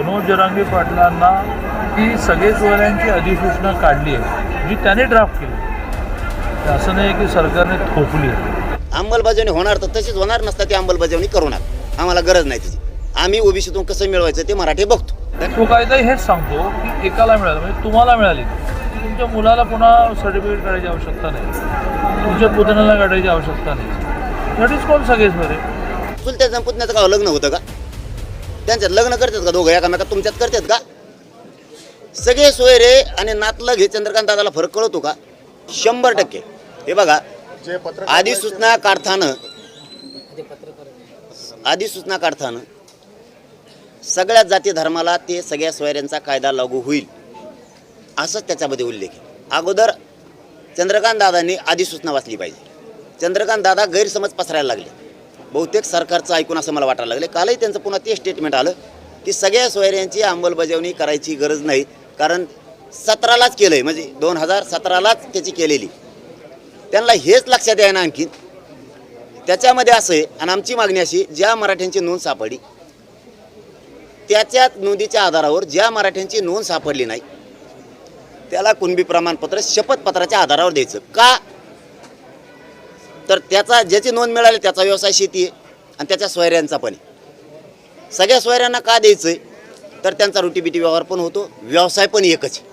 मनोज जरांगे पाटलांना ती सगळे सोयऱ्यांची अधिसूचना काढली आहे जी त्याने ड्राफ्ट केली. असं नाही की सरकारने थोपली अंमलबजावणी होणार तर तशीच होणार नसता ती अंमलबजावणी करू नका. आम्हाला गरज नाही तिची. आम्ही ओबीसीतून कसं मिळवायचं ते मराठी बघतो. तो कायदा हेच सांगतो की एकाला मिळालं म्हणजे तुम्हाला मिळाली. की तुमच्या मुलाला पुन्हा सर्टिफिकेट काढायची आवश्यकता नाही. तुमच्या पुतण्याला काढायची आवश्यकता नाही. दॅट इज कोण सगळेच बरे. चुलत्याचं पुतण्याचं का लग्न होतं का? त्यांच्यात लग्न करतात का दोघं? एकामेका तुमच्यात करतात का? सगळे सोयरे आणि नातलग हे चंद्रकांत दादाला फरक कळतो का? शंभर टक्के. हे बघा अधिसूचना काढताना अधिसूचना काढताना सगळ्या जाती धर्माला ते सगळ्या सोयऱ्यांचा कायदा लागू होईल. असंच त्याच्यामध्ये उल्लेख आहे. अगोदर चंद्रकांत दादांनी अधिसूचना वाचली पाहिजे. चंद्रकांत दादा गैरसमज पसरायला लागले. बहुतेक सरकारचं ऐकून असं मला वाटायला लागलं कालही त्यांचं पुन्हा ते स्टेटमेंट आलं की सगळ्या सोयऱ्यांची अंमलबजावणी करायची गरज नाही कारण सतरालाच केलं आहे म्हणजे दोन हजार सतरालाच त्याची केलेली. त्यांना हेच लक्षात आहे ना आणखीन. त्याच्यामध्ये असं आहे आणि आमची मागणी अशी ज्या मराठ्यांची नोंद सापडली त्याच्या नोंदीच्या आधारावर ज्या मराठ्यांची नोंद सापडली नाही त्याला कुणबी प्रमाणपत्र शपथपत्राच्या आधारावर द्यायचं. का तर त्याचा ज्याची नोंद मिळाली त्याचा व्यवसाय शेती आहे. आणि त्याच्या सोयऱ्यांचा पण आहे. सगळ्या सोयऱ्यांना का द्यायचं आहे तर त्यांचा रुटीबिटी व्यवहार पण होतो व्यवसाय पण एकच आहे.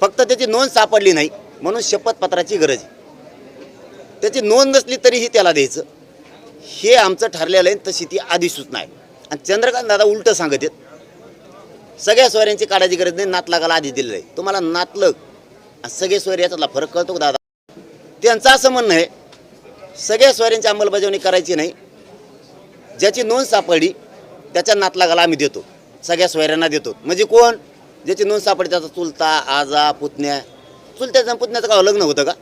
फक्त त्याची नोंद सापडली नाही म्हणून शपथपत्राची गरज आहे. त्याची नोंद नसली तरीही त्याला द्यायचं. हे आमचं ठरलेलं आहे तशी ती अधिसूचना आहे. आणि चंद्रकांत दादा उलटं सांगत आहेत. सगळ्या सोयऱ्यांची काढायची गरज नाही नातलागाला आधी दिलेलं आहे. तुम्हाला नातलग आणि सगळे सोयरे याच्यातला फरक कळतो दादा? त्यांचं असं म्हणणं आहे सगळ्या स्वाऱ्यांची अंमलबजावणी करायची नाही. ज्याची नोंद सापडली त्याच्या नातलागाला आम्ही देतो. सगळ्या सोयऱ्यांना देतो. म्हणजे कोण? ज्याची नोंद सापडली त्याचा चुलता आजा पुतण्या. चुलत्याचं आणि पुतण्याचं का हो, लग्न होतं का?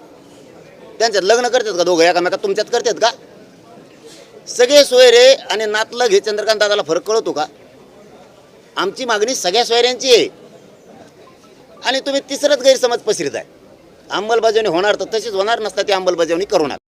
त्यांच्यात लग्न करतात का दोघं? एकामेका तुमच्यात करतात का? सगळे सोयरे आणि नातलग हे चंद्रकांत दादाला फरक कळतो का? आमची मागणी सगळ्या सोयऱ्यांची आहे. आणि तुम्ही तिसरंच गैरसमज पसरीत आहे. अंमलबजावणी होणार तर तशीच होणार नसता ती अंमलबजावणी करू नका.